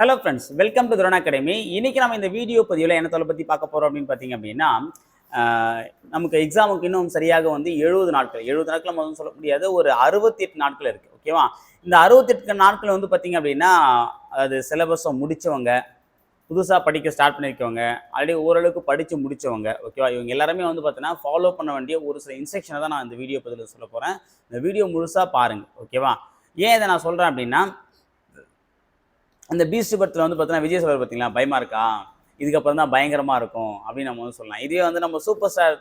Hello friends welcome to drone academy இன்னைக்கு நம்ம இந்த வீடியோ பதிவில் என்ன தொலை பற்றி பார்க்க போகிறோம் அப்படின்னு பார்த்தீங்க அப்படின்னா நமக்கு எக்ஸாமுக்கு இன்னும் சரியாக வந்து எழுபது நாட்கள் எழுபது நாட்கள் நம்ம சொல்ல முடியாது ஒரு அறுபத்தி எட்டு நாட்கள் இருக்குது ஓகேவா இந்த அறுபத்தெட்டு நாட்கள் வந்து பார்த்தீங்க அப்படின்னா அது சிலபஸை முடித்தவங்க புதுசாக படிக்க ஸ்டார்ட் பண்ணியிருக்கவங்க ஆல்ரெடி ஓரளவுக்கு படித்து முடித்தவங்க ஓகேவா இவங்க எல்லாருமே வந்து பார்த்தீங்கன்னா ஃபாலோ பண்ண வேண்டிய ஒரு சில இன்ஸ்ட்ரக்ஷனை தான் நான் இந்த வீடியோ பதிவில் சொல்ல போகிறேன் இந்த வீடியோ முழுசாக பாருங்கள் ஓகேவா ஏன் இதை நான் சொல்கிறேன் அப்படின்னா அந்த பீஸ்ட் படத்தில் வந்து பார்த்தீங்கன்னா விஜய் சொல்வார் பார்த்தீங்களா பயமாக இருக்கா? இதுக்கப்புறம் தான் பயங்கரமாக இருக்கும் அப்படின்னு நம்ம வந்து சொல்லலாம். இதே வந்து நம்ம சூப்பர் ஸ்டார்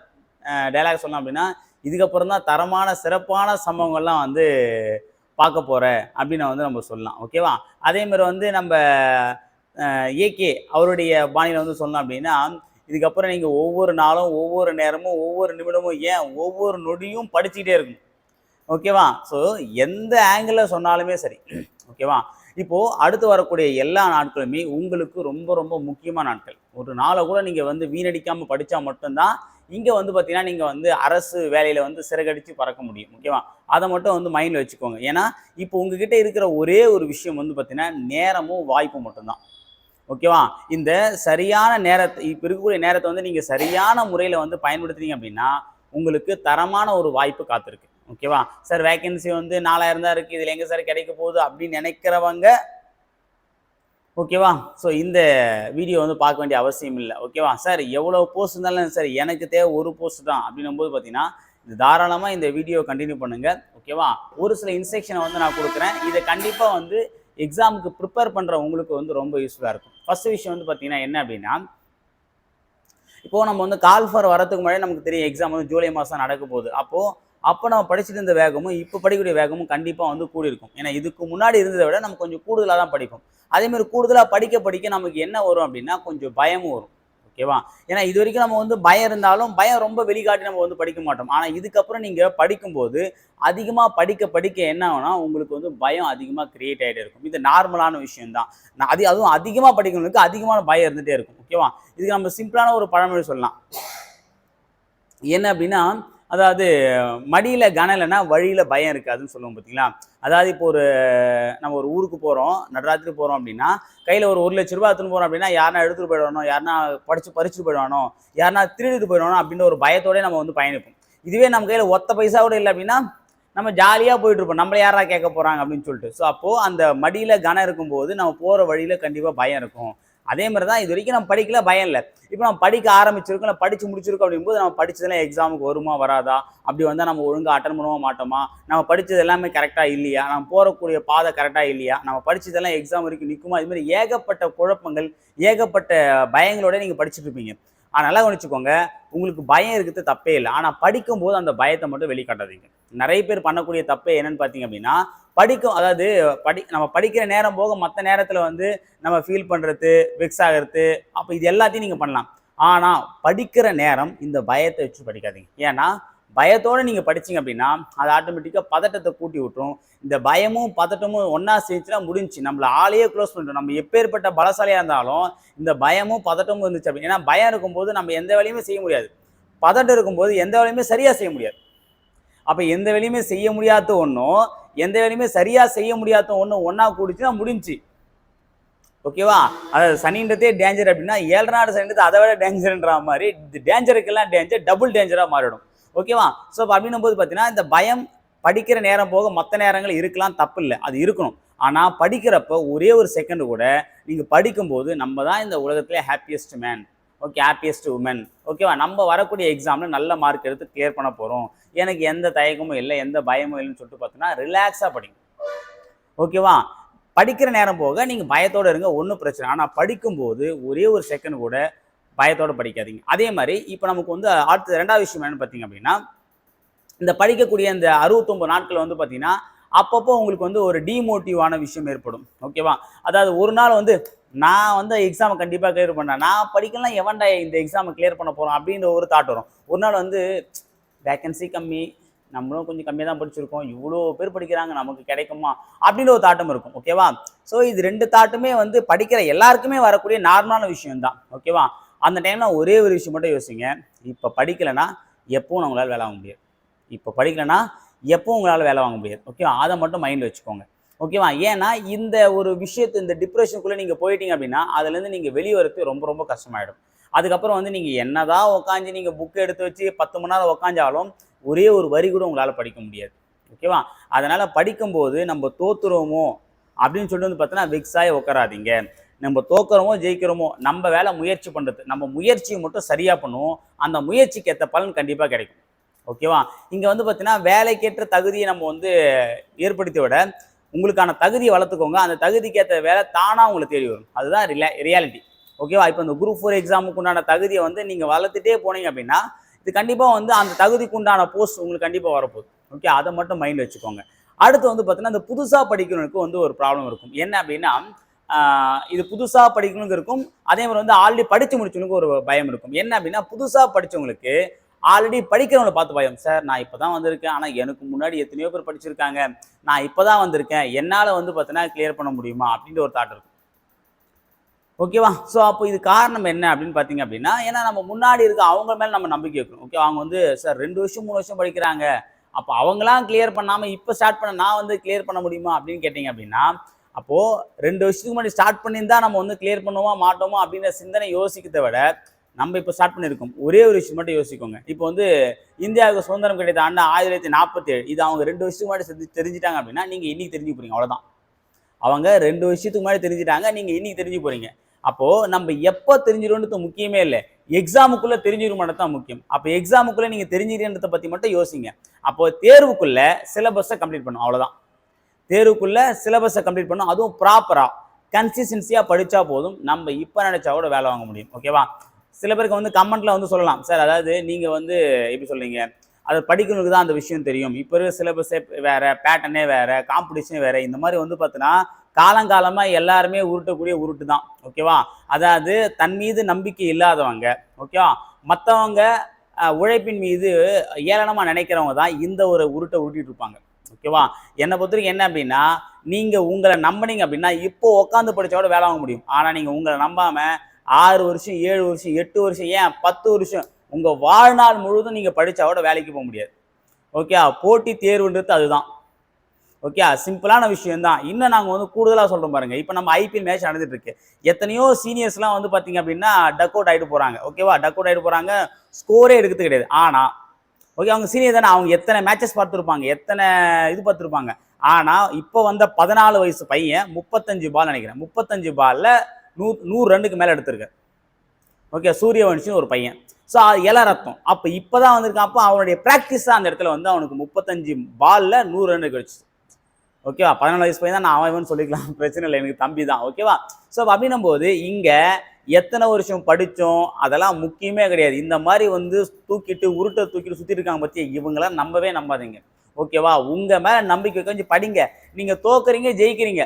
டைலாக் சொல்லலாம் அப்படின்னா இதுக்கப்புறம் தான் தரமான சிறப்பான சம்பவங்கள்லாம் வந்து பார்க்க போகிற அப்படின்னு வந்து நம்ம சொல்லலாம். ஓகேவா அதேமாதிரி வந்து நம்ம ஏகே அவருடைய பாணியில் வந்து சொன்னோம் அப்படின்னா இதுக்கப்புறம் நீங்கள் ஒவ்வொரு நாளும் ஒவ்வொரு நேரமும் ஒவ்வொரு நிமிடமும் ஏன் ஒவ்வொரு நொடியும் படிச்சுக்கிட்டே இருக்கும் ஓகேவா ஸோ எந்த ஆங்கிளில் சொன்னாலுமே சரி. ஓகேவா இப்போது அடுத்து வரக்கூடிய எல்லா நாட்களுமே உங்களுக்கு ரொம்ப ரொம்ப முக்கியமான நாட்கள். ஒரு நாளை கூட நீங்கள் வந்து வீணடிக்காமல் படித்தா மட்டும்தான் இங்கே வந்து பார்த்தீங்கன்னா நீங்கள் வந்து அரசு வேலையில் வந்து சிறகடித்து பறக்க முடியும் ஓகேவா? அதை மட்டும் வந்து மைண்டில் வச்சுக்கோங்க. ஏன்னா இப்போ உங்ககிட்ட இருக்கிற ஒரே ஒரு விஷயம் வந்து பார்த்தீங்கன்னா நேரமும் வாய்ப்பும் மட்டும்தான் ஓகேவா? இந்த சரியான நேரத்தை இப்போ இருக்கக்கூடிய நேரத்தை வந்து நீங்கள் சரியான முறையில் வந்து பயன்படுத்துனீங்க அப்படின்னா உங்களுக்கு தரமான ஒரு வாய்ப்பு காத்திருக்கு. ஓகேவா? சார் வேக்கன்சி வந்து நாலாயிரம் தான் இருக்குது இதில் எங்கே சார் கிடைக்க போகுது அப்படின்னு நினைக்கிறவங்க ஓகேவா? ஸோ இந்த வீடியோ வந்து பார்க்க வேண்டிய அவசியம் இல்லை. ஓகேவா? சார் எவ்வளோ போஸ்ட் இருந்தாலும் சார் எனக்கு தேவை ஒரு போஸ்ட் தான். அப்படின்னும் போது பார்த்தீங்கன்னா இது தாராளமாக இந்த வீடியோ கண்டினியூ பண்ணுங்கள் ஓகேவா? ஒரு சில இன்ஸ்ட்ரக்ஷனை வந்து நான் கொடுக்குறேன். இதை கண்டிப்பாக வந்து எக்ஸாமுக்கு ப்ரிப்பேர் பண்ணுற உங்களுக்கு வந்து ரொம்ப யூஸ்ஃபுல்லாக இருக்கும். ஃபர்ஸ்ட் விஷயம் வந்து பார்த்தீங்கன்னா என்ன அப்படின்னா இப்போது நம்ம வந்து கால் ஃபார் வரதுக்கு முன்னாடி நமக்கு தெரியும் எக்ஸாம் வந்து ஜூலை மாதம் நடக்க போகுது. அப்போது அப்போ நம்ம படிச்சுட்டு இருந்த வேகமும் இப்போ படிக்கக்கூடிய வேகமும் கண்டிப்பாக வந்து கூடி இருக்கும் ஏன்னா இதுக்கு முன்னாடி இருந்ததை விட நம்ம கொஞ்சம் கூடுதலாக தான் படிப்போம். அதேமாதிரி கூடுதலாக படிக்க படிக்க நமக்கு என்ன வரும் அப்படின்னா கொஞ்சம் பயமும் வரும். ஓகேவா? ஏன்னா இது வரைக்கும் நம்ம வந்து பயம் இருந்தாலும் பயம் ரொம்ப வெளிக்காட்டி நம்ம வந்து படிக்க மாட்டோம். ஆனால் இதுக்கப்புறம் நீங்கள் படிக்கும்போது அதிகமாக படிக்க படிக்க என்ன ஆகும்னா உங்களுக்கு வந்து பயம் அதிகமாக கிரியேட் ஆகிட்டே இருக்கும். இது நார்மலான விஷயம்தான். நான் அது அதுவும் அதிகமாக படிக்கிறவங்களுக்கு அதிகமான பயம் இருந்துகிட்டே இருக்கும். ஓகேவா? இதுக்கு நம்ம சிம்பிளான ஒரு பழமொழி சொல்லலாம். என்ன அப்படின்னா அதாவது மடியில் கனலைன்னா வழியில் பயம் இருக்காதுன்னு சொல்லுவோம் பார்த்தீங்களா அதாவது இப்போ ஒரு நம்ம ஒரு ஊருக்கு போகிறோம் நடராத்திரி போகிறோம் அப்படின்னா கையில் ஒரு ஒரு லட்ச ரூபா எடுத்துன்னு போகிறோம் அப்படின்னா யாருனா எடுத்துகிட்டு போயிடுவானோ யாருனா படிச்சு பறிச்சுட்டு போயிடுவானோ யாருனா திருடிட்டு போயிடுவானோ அப்படின்ற ஒரு பயத்தோடய நம்ம வந்து பயணிப்போம். இதுவே நம்ம கையில் ஒத்த பைசா கூட இல்லை அப்படின்னா நம்ம ஜாலியாக போயிட்டு இருப்போம். நம்மளை யாரா கேட்க போகிறாங்க அப்படின்னு சொல்லிட்டு. ஸோ அப்போது அந்த மடியில் கனம் இருக்கும்போது நம்ம போகிற வழியில் கண்டிப்பாக பயம் இருக்கும். அதே மாதிரி தான் இது வரைக்கும் நம்ம படிக்கல பயம் இல்லை. இப்போ நம்ம படிக்க ஆரம்பிச்சிருக்கோம் இல்லை படித்து முடிச்சிருக்கோம் அப்படிங்கும்போது நம்ம படிச்சதெல்லாம் எக்ஸாமுக்கு வருமா வராதா? அப்படி வந்தால் நம்ம ஒழுங்காக அட்டன் பண்ணுவோம் மாட்டோமா? நம்ம படித்தது எல்லாமே கரெக்டாக இல்லையா? நம்ம போகக்கூடிய பாதை கரெக்டாக இல்லையா? நம்ம படித்ததெல்லாம் எக்ஸாம் வரைக்கும் நிற்குமா இது மாதிரி ஏகப்பட்ட குழப்பங்கள் ஏகப்பட்ட பயங்களோட நீங்கள் படிச்சுட்டு இருப்பீங்க. ஆனால் நல்லா கவனிச்சுக்கோங்க உங்களுக்கு பயம் இருக்கிறது தப்பே இல்லை. ஆனால் படிக்கும்போது அந்த பயத்தை மட்டும் வெளிக்காட்டாதீங்க. நிறைய பேர் பண்ணக்கூடிய தப்பே என்னன்னு பார்த்தீங்க அப்படின்னா படிக்கும் அதாவது படி நம்ம படிக்கிற நேரம் போக மற்ற நேரத்தில் வந்து நம்ம ஃபீல் பண்ணுறது வெக்ஸ் ஆகிறது அப்போ இது எல்லாத்தையும் நீங்கள் பண்ணலாம். ஆனால் படிக்கிற நேரம் இந்த பயத்தை வச்சு படிக்காதீங்க. ஏன்னா பயத்தோடு நீங்கள் படிச்சீங்க அப்படின்னா அது ஆட்டோமேட்டிக்காக பதட்டத்தை கூட்டி விட்டுரும். இந்த பயமும் பதட்டமும் ஒன்றா சேர்ந்துச்சுன்னா முடிஞ்சு நம்மளை ஆளையே க்ளோஸ் பண்ணிட்டோம். நம்ம எப்பேற்பட்ட பலசாலியாக இருந்தாலும் இந்த பயமும் பதட்டமும் இருந்துச்சு அப்படின்னு ஏன்னா பயம் இருக்கும்போது நம்ம எந்த வேலையுமே செய்ய முடியாது. பதட்டம் இருக்கும்போது எந்த வேலையுமே சரியாக செய்ய முடியாது. அப்போ எந்த வேலையுமே செய்ய முடியாத ஒன்றும் எந்த வேலையுமே சரியாக செய்ய முடியாத ஒன்றும் ஒன்றா கூடிச்சுன்னா முடிஞ்சு ஓகேவா அதாவது சனின்றதே டேஞ்சர் அப்படின்னா ஏழு நாடு சனின்றது அதை விட டேஞ்சர்ன்ற மாதிரி டேஞ்சருக்கெல்லாம் டேஞ்சர் டபுள் டேஞ்சராக மாறிடும். ஓகேவா? ஸோ அப்படின்னும் போது பார்த்தீங்கன்னா இந்த பயம் படிக்கிற நேரம் போக மற்ற நேரங்கள் இருக்கலாம் தப்பு இல்லை அது இருக்கணும். ஆனால் படிக்கிறப்ப ஒரே ஒரு செகண்ட் கூட நீங்கள் படிக்கும்போது நம்ம தான் இந்த உலகத்திலே happiest man okay happiest woman ஓகேவா நம்ம வரக்கூடிய எக்ஸாமில் நல்ல மார்க் எடுத்து கிளியர் பண்ண போகிறோம் எனக்கு எந்த தயக்கமும் இல்லை எந்த பயமும் இல்லைன்னு சொல்லிட்டு பார்த்தீங்கன்னா ரிலாக்ஸாக படிங்க. ஓகேவா படிக்கிற நேரம் போக நீங்கள் பயத்தோடு இருங்க ஒன்றும் பிரச்சனை ஆனால் படிக்கும்போது ஒரே ஒரு செகண்ட் கூட பயத்தோடு படிக்காதீங்க. அதே மாதிரி இப்போ நமக்கு வந்து அடுத்த ரெண்டாவது விஷயம் என்னென்னு பார்த்தீங்க அப்படின்னா இந்த படிக்கக்கூடிய இந்த அறுபத்தொம்பது நாட்கள் வந்து பார்த்தீங்கன்னா அப்பப்போ உங்களுக்கு வந்து ஒரு டிமோட்டிவான விஷயம் ஏற்படும். ஓகேவா அதாவது ஒரு நாள் வந்து நான் வந்து எக்ஸாமை கண்டிப்பாக கிளியர் பண்ணேன். நான் படிக்கலாம் எவன்டா இந்த எக்ஸாமை கிளியர் பண்ண போகிறோம் அப்படின்ற ஒரு தாட் வரும். ஒரு நாள் வந்து வேக்கன்சி கம்மி. நம்மளும் கொஞ்சம் கம்மியாக தான் படிச்சிருக்கோம். இவ்வளோ பேர் படிக்கிறாங்க நமக்கு கிடைக்குமா? அப்படின்ற ஒரு தாட்டம் இருக்கும். ஓகேவா ஸோ இது ரெண்டு தாட்டுமே வந்து படிக்கிற எல்லாருக்குமே வரக்கூடிய நார்மலான விஷயம் தான் ஓகேவா அந்த டைமில் ஒரே ஒரு விஷயம் மட்டும் யோசிங்க. இப்போ படிக்கலைன்னா எப்பவும் உங்களால் வேலை வாங்க முடியாது. இப்போ படிக்கலைன்னா எப்பவும் உங்களால் வேலை வாங்க முடியாது. ஓகே அதை மட்டும் மைண்டில் வச்சுக்கோங்க. ஓகேவா ஏன்னா இந்த ஒரு விஷயத்து இந்த டிப்ரெஷனுக்குள்ளே நீங்கள் போயிட்டீங்க அப்படின்னா அதுலேருந்து நீங்கள் வெளியே வரது ரொம்ப ரொம்ப கஷ்டமாயிடும். அதுக்கப்புறம் வந்து நீங்கள் என்னதான் உட்காந்து நீங்கள் புக்கு எடுத்து வச்சு பத்து மணி நேரம் உட்காந்தாலும் ஒரே ஒரு வரி கூட உங்களால் படிக்க முடியாது. ஓகேவா அதனால் படிக்கும்போது நம்ம தோத்துருவோமோ அப்படின்னு சொல்லிட்டு வந்து பார்த்தோன்னா வெக்ஸாகி உட்காராதீங்க நம்ம தோக்குறோமோ ஜெயிக்கிறோமோ நம்ம வேலை முயற்சி பண்ணுறது நம்ம முயற்சியை மட்டும் சரியாக பண்ணுவோம். அந்த முயற்சிக்கு ஏற்ற பலன் கண்டிப்பாக கிடைக்கும். ஓகேவா இங்கே வந்து பார்த்தீங்கன்னா வேலைக்கேற்ற தகுதியை நம்ம வந்து ஏற்படுத்தி விட உங்களுக்கான தகுதியை வளர்த்துக்கோங்க. அந்த தகுதிக்கேற்ற வேலை தானாக உங்களை தேடி வரும். அதுதான் ரிலே ரியாலிட்டி ஓகேவா இப்போ இந்த குரூப் ஃபோர் எக்ஸாமுக்கு உண்டான தகுதியை வந்து நீங்கள் வளர்த்துட்டே போனீங்க அப்படின்னா இது கண்டிப்பாக வந்து அந்த தகுதிக்கு உண்டான போஸ்ட் உங்களுக்கு கண்டிப்பாக வரப்போகுது. ஓகே அதை மட்டும் மைண்ட் வச்சுக்கோங்க. அடுத்து வந்து பார்த்தீங்கன்னா இந்த புதுசாக படிக்கிறவனுக்கு வந்து ஒரு ப்ராப்ளம் இருக்கும். என்ன அப்படின்னா இது புதுசாக படிக்கணுங்க இருக்கும். அதே மாதிரி வந்து ஆல்ரெடி படித்து முடிச்சவனுக்கு ஒரு பயம் இருக்கும். என்ன அப்படின்னா புதுசாக படித்தவங்களுக்கு ஆல்ரெடி படிக்கிறவங்கள பார்த்து பயம். சார் நான் இப்போ தான் வந்திருக்கேன். ஆனால் எனக்கு முன்னாடி எத்தனையோ பேர் படிச்சிருக்காங்க. நான் இப்போ தான் வந்திருக்கேன். என்னால் வந்து பார்த்தீங்கன்னா கிளியர் பண்ண முடியுமா? அப்படின்ற ஒரு தாட் இருக்கும். ஓகேவா ஸோ அப்போ இது காரணம் என்ன அப்படின்னு பார்த்தீங்க அப்படின்னா ஏன்னா நம்ம முன்னாடி இருக்க அவங்க மேலே நம்ம நம்பிக்கை வைக்கணும். ஓகே அவங்க வந்து சார் ரெண்டு வருஷம் மூணு வருஷம் படிக்கிறாங்க. அப்போ அவங்களாம் கிளியர் பண்ணாமல் இப்போ ஸ்டார்ட் பண்ண நான் வந்து கிளியர் பண்ண முடியுமா? அப்படின்னு கேட்டிங்க அப்படின்னா அப்போது ரெண்டு வருஷத்துக்கு முன்னாடி ஸ்டார்ட் பண்ணியிருந்தா நம்ம வந்து கிளியர் பண்ணுவோமா மாட்டோமா அப்படின்ற சிந்தனை யோசிக்கிறதை விட நம்ம இப்போ ஸ்டார்ட் பண்ணியிருக்கோம். ஒரே ஒரு விஷயம் மட்டும் யோசிக்கோங்க. இப்போ வந்து இந்தியாவுக்கு சுதந்திரம் கிடைத்த ஆண்டு ஆயிரத்தி தொள்ளாயிரத்தி நாற்பத்தி ஏழு இது அவங்க ரெண்டு வருஷத்துக்கு முன்னாடி செஞ்சு தெரிஞ்சிட்டாங்க அப்படின்னா நீங்கள் இன்றைக்கி தெரிஞ்சு போகிறீங்க அவ்வளோதான் அவங்க ரெண்டு வருஷத்துக்கு முன்னாடி தெரிஞ்சிட்டாங்க நீங்கள் இன்றைக்கி தெரிஞ்சு போகிறீங்க அப்போது நம்ம எப்போ தெரிஞ்சிடும்ன்றது முக்கியமே இல்லை. எக்ஸாமுக்குள்ளே தெரிஞ்சிருமானது தான் முக்கியம். அப்போ எக்ஸாமுக்குள்ளே நீங்கள் தெரிஞ்சிருன்றதை பற்றி மட்டும் யோசிங்க. அப்போ தேர்வுக்குள்ளே சிலபஸை கம்ப்ளீட் பண்ணும் அவ்வளோதான் தேர்வுக்குள்ளே சிலபஸை கம்ப்ளீட் பண்ணும் அதுவும் ப்ராப்பராக கன்சிஸ்டன்சியாக படித்தா போதும். நம்ம இப்போ நினச்சா கூட வேலை வாங்க முடியும். ஓகேவா சில பேருக்கு வந்து கமெண்ட்டில் வந்து சொல்லலாம். சார் அதாவது நீங்கள் வந்து எப்படி சொல்கிறீங்க அது படிக்கிறவங்களுக்கு தான் அந்த விஷயம் தெரியும். இப்போ இருக்கிற சிலபஸே வேறு பேட்டர்னே வேறு காம்படிஷனே வேறு இந்த மாதிரி வந்து பார்த்தீங்கன்னா காலங்காலமாக எல்லாருமே உருட்டக்கூடிய உருட்டு தான். ஓகேவா அதாவது தன் மீது நம்பிக்கை இல்லாதவங்க ஓகேவா மற்றவங்க உழைப்பின் மீது ஏளனமாக நினைக்கிறவங்க தான் இந்த ஒரு உருட்டை உருட்டிட்டு இருப்பாங்க. ஓகேவா? என்னை பொறுத்தவரைக்கும் என்ன அப்படின்னா நீங்கள் உங்களை நம்பினீங்க அப்படின்னா இப்போ உட்காந்து படித்தோட வேலை வாங்க முடியும். ஆனால் நீங்கள் உங்களை நம்பாமல் ஆறு வருஷம் ஏழு வருஷம் எட்டு வருஷம் ஏன் பத்து வருஷம் உங்கள் வாழ்நாள் முழுவதும் நீங்கள் படித்தாவோட வேலைக்கு போக முடியாது. ஓகே போட்டி தேர்வுன்றது அதுதான். ஓகே சிம்பிளான விஷயம் தான் இன்னும் நாங்கள் வந்து கூடுதலாக சொல்கிறோம் பாருங்கள் இப்போ நம்ம ஐபிஎல் மேட்ச் நடந்துட்டு இருக்கு எத்தனையோ சீனியர்ஸ்லாம் வந்து பார்த்தீங்க அப்படின்னா டக் அவுட் ஆகிட்டு போகிறாங்க ஓகேவா? டக் அவுட் ஆகிட்டு போகிறாங்க ஸ்கோரே எடுக்கிறது கிடையாது. ஆனால் ஓகே அவங்க சீனியர் தானே அவங்க எத்தனை மேட்சஸ் பார்த்துருப்பாங்க எத்தனை இது பார்த்துருப்பாங்க. ஆனால் இப்போ வந்த பதினாலு வயசு பையன் முப்பத்தஞ்சு பால் நினைக்கிறேன். முப்பத்தஞ்சு பால்ல நூ நூறு ரன்னுக்கு மேலே எடுத்திருக்கேன் ஓகே சூரியவன்ஷின்னு ஒரு பையன். ஸோ இல ரத்தம். அப்போ இப்போ தான் வந்திருக்கான். அப்போ அவனுடைய ப்ராக்டிஸ் அந்த இடத்துல வந்து அவனுக்கு முப்பத்தஞ்சு பாலில் நூறு ரன் கிடச்சி ஓகேவா பதினாலு வயசு பையன் தான் நான் அவன் சொல்லிக்கலாம். பிரச்சனை இல்லை எனக்கு தம்பி தான். ஓகேவா ஸோ அப்படின்னும் போது இங்கே எத்தனை வருஷம் படித்தோம்? அதெல்லாம் முக்கியமே கிடையாது. இந்த மாதிரி வந்து தூக்கிட்டு உருட்டை தூக்கிட்டு சுற்றிட்டு இருக்காங்க பற்றி இவங்களாம் நம்பவே நம்பாதீங்க. ஓகேவா? உங்கள் மேலே நம்பிக்கை கொஞ்சம் படிங்க. நீங்கள் தோக்குறீங்க ஜெயிக்கிறீங்க.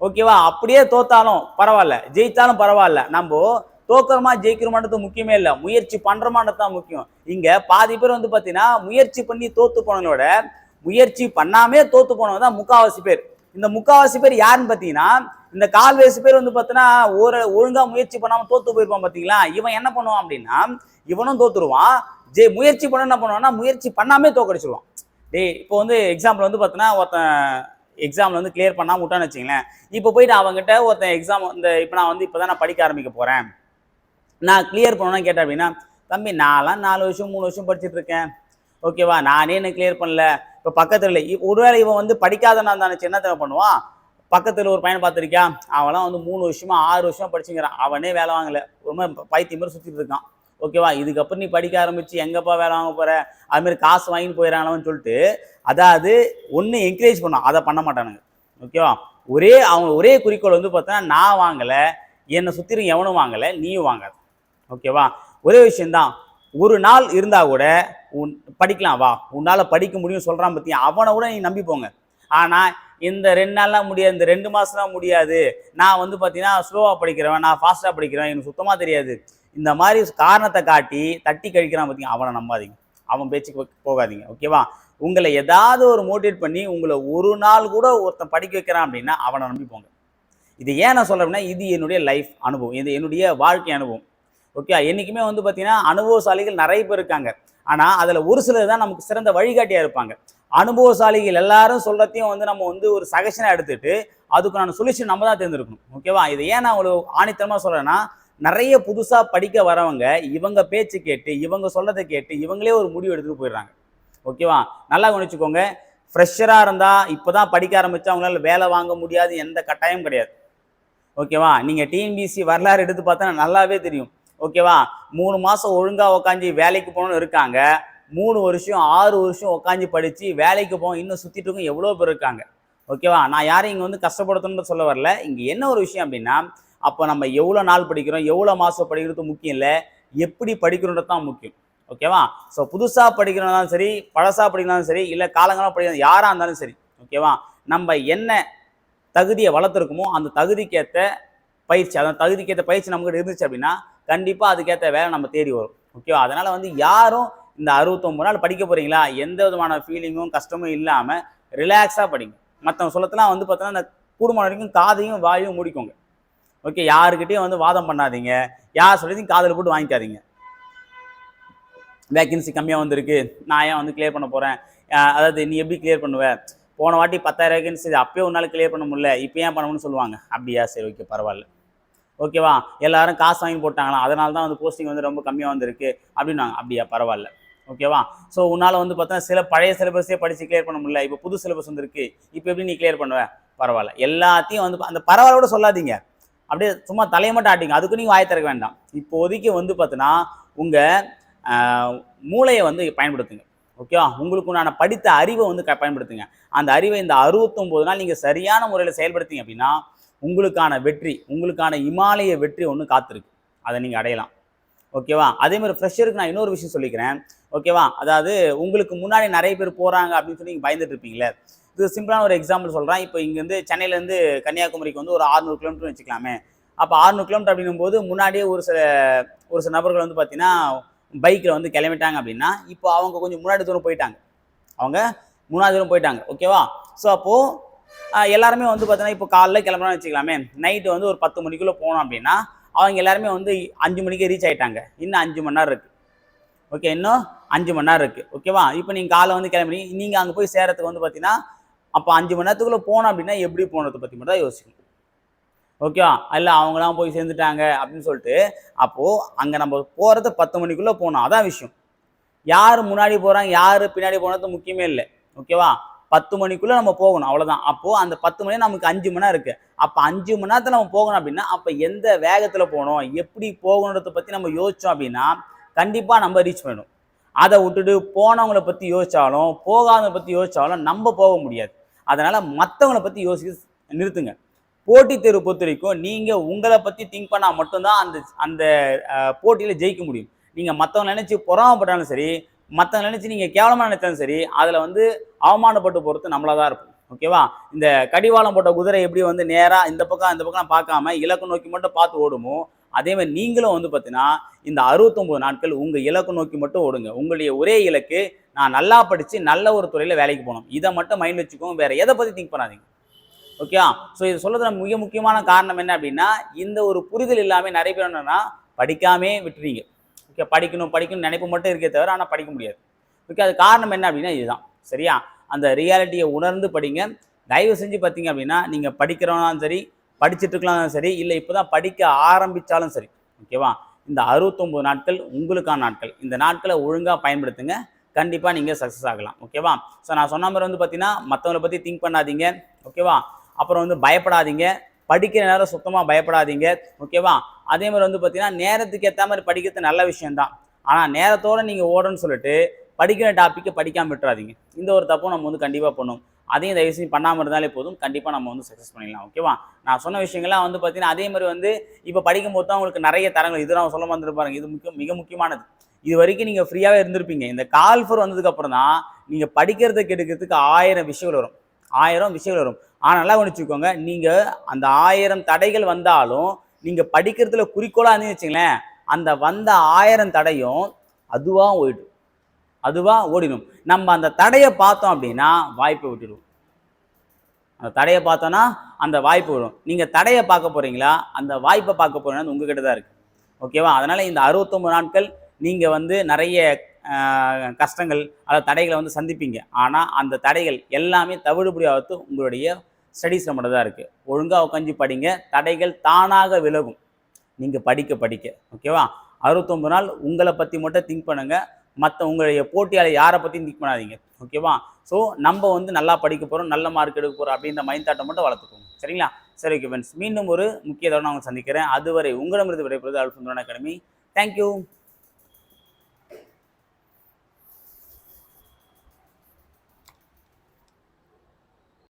ஓகேவா? அப்படியே தோத்தாலும் பரவாயில்ல. ஜெயித்தாலும் பரவாயில்ல. நம்ம தோக்கிறோமா ஜெயிக்கிறோமான்றது முக்கியமே இல்லை. முயற்சி பண்ணுறோமான்றது தான் முக்கியம். இங்கே பாதி பேர் வந்து பார்த்தீங்கன்னா முயற்சி பண்ணி தோத்து போனவங்களோட முயற்சி பண்ணாமே தோத்து போனவங்க தான் முக்காவாசி பேர். இந்த முக்காவாசி பேர் யாருன்னு பார்த்தீங்கன்னா இந்த கால்வேசி பேர் வந்து பார்த்தீங்கன்னா ஒரு ஒழுங்காக முயற்சி பண்ணாமல் தோத்து போயிருப்பான் பார்த்தீங்களா இவன் என்ன பண்ணுவான் அப்படின்னா இவனும் தோத்துருவான். ஜே முயற்சி பண்ண என்ன பண்ணுவான்னா முயற்சி பண்ணாமே தோக்கடிச்சிருவான். டேய் இப்போ வந்து எக்ஸாம்பிள் வந்து பார்த்தீங்கன்னா ஒருத்தன் எக்ஸாமில் வந்து கிளியர் பண்ணாமல் விட்டான்னு வச்சுங்களேன் இப்போ போயிட்டு அவங்ககிட்ட ஒருத்தன் எக்ஸாம் இந்த இப்போ நான் வந்து இப்போ தான் நான் படிக்க ஆரம்பிக்க போகிறேன் நான் கிளியர் பண்ணணும்னு கேட்டேன் அப்படின்னா தம்பி நான்லாம் நாலு வருஷம் மூணு வருஷம் படிச்சுட்டு இருக்கேன். ஓகேவா நானே என்ன கிளியர் பண்ணல? இப்போ பக்கத்தில் இல்லை. ஒருவேளை இவன் வந்து படிக்காதனா நினச்சி என்ன தேவை பண்ணுவான்? பக்கத்தில் ஒரு பையனை பார்த்துருக்கியா? அவன்லாம் வந்து மூணு வருஷமா ஆறு வருஷமா படிச்சுங்கிறான். அவனே வேலை வாங்கல. ரொம்ப பைத்தியம் மாதிரி சுற்றிட்டு இருக்கான். ஓகேவா இதுக்கப்புறம் நீ படிக்க ஆரம்பிச்சு எங்கப்பா வேலை வாங்க போற? அதுமாரி காசு வாங்கிட்டு போயிடறானவன்னு சொல்லிட்டு அதாவது ஒன்று என்கரேஜ் பண்ணோம். அதை பண்ண மாட்டானுங்க. ஓகேவா ஒரே அவங்க ஒரே குறிக்கோள் வந்து பார்த்தோன்னா நான் வாங்கலை என்னை சுற்றி எவனும் வாங்கலை நீயும் வாங்காத. ஓகேவா ஒரே விஷயம்தான். ஒரு நாள் இருந்தால் கூட உன் படிக்கலாம் வா. உன்னால் படிக்க முடியும் சொல்கிறான் பற்றி அவனை கூட நீ நம்பி போங்க. ஆனால் இந்த ரெண்டு நாள்லாம் முடியாது இந்த ரெண்டு மாதம்லாம் முடியாது. நான் வந்து பார்த்தீங்கன்னா ஸ்லோவாக படிக்கிறவன் நான் ஃபாஸ்ட்டாக படிக்கிறேன் எனக்கு சுத்தமாக தெரியாது. இந்த மாதிரி காரணத்தை காட்டி தட்டி கழிக்கிறான் பார்த்தீங்க அவனை நம்பாதீங்க. அவன் பேச்சுக்கு போ- போகாதீங்க ஓகேவா உங்களை ஏதாவது ஒரு மோட்டிவேட் பண்ணி உங்களை ஒரு நாள் கூட ஒருத்தன் படிக்க வைக்கிறான் அப்படின்னா அவனை நம்பி போங்க. இது ஏன் நான் சொல்கிறேன்னா இது என்னுடைய லைஃப் அனுபவம். இது என்னுடைய வாழ்க்கை அனுபவம். ஓகே என்றைக்குமே வந்து பார்த்தீங்கன்னா அனுபவசாலிகள் நிறைய பேர் இருக்காங்க. ஆனால் அதில் ஒரு சிலர் தான் நமக்கு சிறந்த வழிகாட்டியாக இருப்பாங்க. அனுபவசாலிகள் எல்லாரும் சொல்கிறதையும் வந்து நம்ம வந்து ஒரு சஜஷனாக எடுத்துட்டு அதுக்கான சொல்யூஷன் நம்ம தான் தேர்ந்தெடுக்கணும். ஓகேவா இது ஏன் நான் அவ்வளோ ஆணித்தனமாக சொல்கிறேன்னா நிறைய புதுசாக படிக்க வரவங்க இவங்க பேச்சு கேட்டு இவங்க சொல்கிறத கேட்டு இவங்களே ஒரு முடிவு எடுத்துகிட்டு போயிடுறாங்க. ஓகேவா நல்லா கவனிச்சுக்கோங்க. ஃப்ரெஷராக இருந்தால் இப்போ தான் படிக்க ஆரம்பித்தா அவங்களால வேலை வாங்க முடியாது எந்த கட்டாயம் கிடையாது. ஓகேவா நீங்கள் டிஎன்பிசி வரலாறு எடுத்து பார்த்தா நல்லாவே தெரியும். ஓகேவா மூணு மாதம் ஒழுங்காக உக்காஞ்சி வேலைக்கு போகணும்னு இருக்காங்க. மூணு வருஷம் ஆறு வருஷம் உட்காந்து படித்து வேலைக்கு போவோம் இன்னும் சுற்றிட்டு எவ்வளோ பேர் இருக்காங்க. ஓகேவா? நான் யாரையும் இங்கே வந்து கஷ்டப்படுத்தணும்னு சொல்ல வரல. இங்கே என்ன ஒரு விஷயம் அப்படின்னா அப்போ நம்ம எவ்வளோ நாள் படிக்கிறோம் எவ்வளோ மாதம் படிக்கிறது முக்கியம் இல்லை எப்படி படிக்கிறோன்றது தான் முக்கியம். ஓகேவா? ஸோ புதுசாக படிக்கிறனாலும் சரி பழசாக படிக்கிறதாலும் சரி இல்லை காலங்காலம் படிக்கிறது யாராக இருந்தாலும் சரி ஓகேவா? நம்ம என்ன தகுதியை வளர்த்துருக்குமோ அந்த தகுதிக்கேற்ற பயிற்சி அந்த தகுதிக்கேற்ற பயிற்சி நம்மகிட்ட இருந்துச்சு அப்படின்னா கண்டிப்பாக அதுக்கேற்ற வேலை நம்ம தேடி வரும். ஓகேவா? அதனால் வந்து யாரும் இந்த அறுபத்தொம்பது நாள் படிக்க போகிறீங்களா எந்த விதமான ஃபீலிங்கும் கஷ்டமும் இல்லாமல் ரிலாக்ஸாக படிங்க. மற்றவங்க சொல்லத்தெல்லாம் வந்து பார்த்தோன்னா அந்த கூடுமான வரைக்கும் காதையும் வாயும் மூடிக்கோங்க. ஓகே யாருக்கிட்டையும் வந்து வாதம் பண்ணாதீங்க. யார் சொல்லியும் காதில் போட்டு வாங்கிக்காதீங்க. வேக்கன்சி கம்மியாக வந்திருக்கு. நான் ஏன் வந்து கிளியர் பண்ண போகிறேன் அதாவது நீ எப்படி கிளியர் பண்ணுவ? போன வாட்டி பத்தாயிரம் வேகன்சி அப்பயே உன்னால் கிளியர் பண்ண முடியல. இப்போ ஏன் பண்ணணும்னு சொல்லுவாங்க. அப்படியா? சரி ஓகே பரவாயில்ல. ஓகேவா எல்லாரும் காசு வாங்கி போட்டாங்களாம். அதனால தான் வந்து போஸ்டிங் வந்து ரொம்ப கம்மியாக வந்திருக்கு. அப்படின்னாங்க. அப்படியா? பரவாயில்ல. ஓகேவா? ஸோ உன்னால் வந்து பார்த்தா சில பழைய சிலபஸே படித்து கிளியர் பண்ண முடியல. இப்போ புது சிலபஸ் வந்திருக்கு இப்போ எப்படி நீ கிளியர் பண்ணுவேன் பரவாயில்ல. எல்லாத்தையும் வந்து அந்த பரவாயில்ல கூட சொல்லாதீங்க. அப்படியே சும்மா தலையை மட்டும் ஆட்டிங்க. அதுக்கு நீங்கள் வாய் திறக்க வேண்டாம். இப்போதைக்கு வந்து பார்த்தீங்கன்னா உங்கள் மூளையை வந்து பயன்படுத்துங்க. ஓகேவா? உங்களுக்கு நான் படித்த அறிவை வந்து க பயன்படுத்துங்க. அந்த அறிவை இந்த அறுபத்தொம்போது நாள் நீங்கள் சரியான முறையில் செயல்படுத்திங்க அப்படின்னா உங்களுக்கான வெற்றி உங்களுக்கான இமாலய வெற்றி ஒன்று காத்திருக்கு. அதை நீங்கள் அடையலாம். ஓகேவா? அதே மாதிரி ஃப்ரெஷருக்கு நான் இன்னொரு விஷயம் சொல்லிக்கிறேன். ஓகேவா? அதாவது உங்களுக்கு முன்னாடி நிறைய பேர் போகிறாங்க அப்படின்னு சொல்லி நீங்கள் பயந்துட்டு இருப்பீங்களே. இது சிம்பிளான ஒரு எக்ஸாம்பிள் சொல்கிறேன் இப்போ இங்கேருந்து சென்னையிலேருந்து கன்னியாகுமரிக்கு வந்து ஒரு 600 கிலோமீட்டர் வச்சுக்கலாமே. அப்போ 600 கிலோமீட்டர் அப்படின்னும் போது முன்னாடியே ஒரு சில ஒரு சில நபர்கள் வந்து பார்த்தீங்கன்னா பைக்கில் வந்து கிளம்பிட்டாங்க அப்படின்னா இப்போ அவங்க கொஞ்சம் முன்னாடி தூரம் போயிட்டாங்க. அவங்க மூணாவது தூரம் போயிட்டாங்க. ஓகேவா? ஸோ அப்போது எல்லாருமே வந்து பார்த்தீங்கன்னா இப்போ காலைல கிளம்புறான்னு வச்சுக்கலாமே. நைட்டு வந்து ஒரு பத்து மணிக்குள்ளே போனோம் அப்படின்னா அவங்க எல்லாருமே வந்து அஞ்சு மணிக்கே ரீச் ஆகிட்டாங்க இன்னும் அஞ்சு மணி நேரம் இருக்குது ஓகே இன்னும் அஞ்சு மணி நேரம் இருக்குது ஓகேவா இப்போ நீங்கள் காலை வந்து கிளம்பி நீங்கள் அங்கே போய் சேரத்துக்கு வந்து பார்த்தீங்கன்னா அப்போ அஞ்சு மணி நேரத்துக்குள்ளே போனோம் அப்படின்னா எப்படி போனதை பற்றி மட்டும் தான் யோசிக்கணும் ஓகேவா இல்லை அவங்களாம் போய் சேர்ந்துட்டாங்க அப்படின்னு சொல்லிட்டு அப்போது அங்கே நம்ம போகிறது பத்து மணிக்குள்ளே போகணும் அதான் விஷயம். யார் முன்னாடி போகிறாங்க யார் பின்னாடி போனது முக்கியமே இல்லை. ஓகேவா பத்து மணிக்குள்ளே நம்ம போகணும் அவ்வளோதான் அப்போது அந்த பத்து மணி நமக்கு அஞ்சு மணி நேரம் இருக்குது அப்போ அஞ்சு மணி நேரத்தில் நம்ம போகணும் அப்படின்னா அப்போ எந்த வேகத்தில் போகணும் எப்படி போகணுன்றதை பற்றி நம்ம யோசித்தோம் அப்படின்னா கண்டிப்பாக நம்ம ரீச் பண்ணணும் அதை விட்டுட்டு போனவங்களை பற்றி யோசித்தாலும் போகாதவங்களை பற்றி யோசித்தாலும் நம்ம போக முடியாது. அதனால் மற்றவங்கள பற்றி யோசிக்க நிறுத்துங்க. போட்டித் தேர்வு பொறுத்த வரைக்கும் நீங்கள் உங்களை பற்றி திங்க் பண்ணால் மட்டும்தான் அந்த அந்த போட்டியில் ஜெயிக்க முடியும். நீங்கள் மற்றவங்க நினச்சி பொறாமப்பட்டாலும் சரி மற்றவங்க நினச்சி நீங்கள் கேவலமாக நினைச்சாலும் சரி அதில் வந்து அவமானப்பட்டு போகிறது நம்மளாக தான் இருக்கும் ஓகேவா? இந்த கடிவாளம் போட்ட குதிரை எப்படி வந்து நேராக இந்த பக்கம் இந்த பக்கம் பார்க்காம இலக்கு நோக்கி மட்டும் பார்த்து ஓடுமோ? அதே மாதிரி நீங்களும் வந்து பார்த்தீங்கன்னா இந்த அறுபத்தொம்போது நாட்கள் உங்கள் இலக்கு நோக்கி மட்டும் ஓடுங்க. உங்களுடைய ஒரே இலக்கு நான் நல்லா படித்து நல்ல ஒரு துறையில் வேலைக்கு போகணும். இதை மட்டும் மைண்ட் வச்சுக்கோங்க. வேறு எதை பற்றி திங்க் பண்ணாதீங்க. ஓகே ஸோ இது சொல்றதுல மிக முக்கியமான காரணம் என்ன அப்படின்னா இந்த ஒரு புரிதல் இல்லாமல் நிறைய பேர் என்னன்னா படிக்காமே விட்டுறீங்க. ஓகே படிக்கணும் படிக்கணும் நினைப்பு மட்டும் இருக்கே தவிர ஆனால் படிக்க முடியாது. ஓகே அது காரணம் என்ன அப்படின்னா இதுதான். சரியா? அந்த ரியாலிட்டியை உணர்ந்து படிங்க. தயவு செஞ்சு பார்த்தீங்க அப்படின்னா நீங்கள் படிக்கிறவனாலும் சரி படிச்சுட்டுருக்கலாம் சரி இல்லை இப்போ தான் படிக்க ஆரம்பித்தாலும் சரி ஓகேவா இந்த அறுபத்தொம்போது நாட்கள் உங்களுக்கான நாட்கள். இந்த நாட்களை ஒழுங்காக பயன்படுத்துங்க. கண்டிப்பாக நீங்கள் சக்ஸஸ் ஆகலாம் ஓகேவா ஸோ நான் சொன்ன மாதிரி வந்து பார்த்தீங்கன்னா மற்றவங்களை பற்றி திங்க் பண்ணாதீங்க ஓகேவா அப்புறம் வந்து பயப்படாதீங்க. படிக்கிற நேரம் சுத்தமாக பயப்படாதீங்க ஓகேவா அதே மாதிரி வந்து பார்த்தீங்கன்னா நேரத்துக்கு ஏற்ற மாதிரி படிக்கிறது நல்ல விஷயம்தான். ஆனால் நேரத்தோடு நீங்கள் ஓடணும்னு சொல்லிட்டு படிக்கிற டாப்பிக்கை படிக்காமல் விட்டுறாதீங்க. இந்த ஒரு தப்பும் நம்ம வந்து கண்டிப்பாக பண்ணும் அதையும் தயவு செஞ்சு பண்ணாமல் இருந்தாலே போதும். கண்டிப்பாக நம்ம வந்து சக்ஸஸ் பண்ணிடலாம் ஓகேவா நான் சொன்ன விஷயங்கள்லாம் வந்து பார்த்தீங்கன்னா அதே மாதிரி வந்து இப்போ படிக்கும் போது தான் உங்களுக்கு நிறைய தரங்கள். இது நான் சொல்ல வந்துருப்பாருங்க இது முக்கிய மிக முக்கியமானது. இது வரைக்கும் நீங்கள் ஃப்ரீயாகவே இருந்திருப்பீங்க. இந்த கால் ஃபர் தான் நீங்கள் படிக்கிறத கெடுக்கிறதுக்கு ஆயிரம் விஷயங்கள் வரும். ஆயிரம் விஷயங்கள் வரும். ஆனால் நல்லா கவனிச்சுக்கோங்க. நீங்கள் அந்த ஆயிரம் தடைகள் வந்தாலும் நீங்கள் படிக்கிறதுல குறிக்கோளாக இருந்து வச்சுங்களேன் அந்த வந்த ஆயிரம் தடையும் அதுவாக போயிட்டு அதுவாக ஓடிடும். நம்ம அந்த தடையை பார்த்தோம் அப்படின்னா வாய்ப்பை விட்டுடும். அந்த தடையை பார்த்தோன்னா அந்த வாய்ப்பு வரும். நீங்கள் தடையை பார்க்க போகிறீங்களா அந்த வாய்ப்பை பார்க்க போகிறீங்கன்னா உங்ககிட்ட தான் இருக்குது ஓகேவா அதனால் இந்த அறுபத்தொம்பது நாட்கள் நீங்கள் வந்து நிறைய கஷ்டங்கள் அல்லது தடைகளை வந்து சந்திப்பீங்க. ஆனால் அந்த தடைகள் எல்லாமே தவிடுபடியாவது உங்களுடைய ஸ்டடீஸில் மட்டும் தான் இருக்குது ஒழுங்காக உட்காந்து படிங்க. தடைகள் தானாக விலகும். நீங்கள் படிக்க படிக்க. ஓகேவா அறுபத்தொம்பது நாள் உங்களை பற்றி மட்டும் திங்க் பண்ணுங்கள் மற்ற உங்களுடைய போட்டியாளர் யாரை பற்றியும் திங்க் பண்ணாதீங்க. ஓகேவா ஸோ நம்ம வந்து நல்லா படிக்க போகிறோம் நல்ல மார்க் எடுக்க போகிறோம் அப்படின்ற மைண்ட் தாட்டை மட்டும் வளர்த்துக்கோங்க. சரிங்களா? சரி ஓகே ஃப்ரெண்ட்ஸ் மீண்டும் ஒரு முக்கிய தருணம் நான் சந்திக்கிறேன். அதுவரை உங்களிடமிருந்து விடைபெறுவது அல்ஃபுந்தோன் அகாடமி. தேங்க்யூ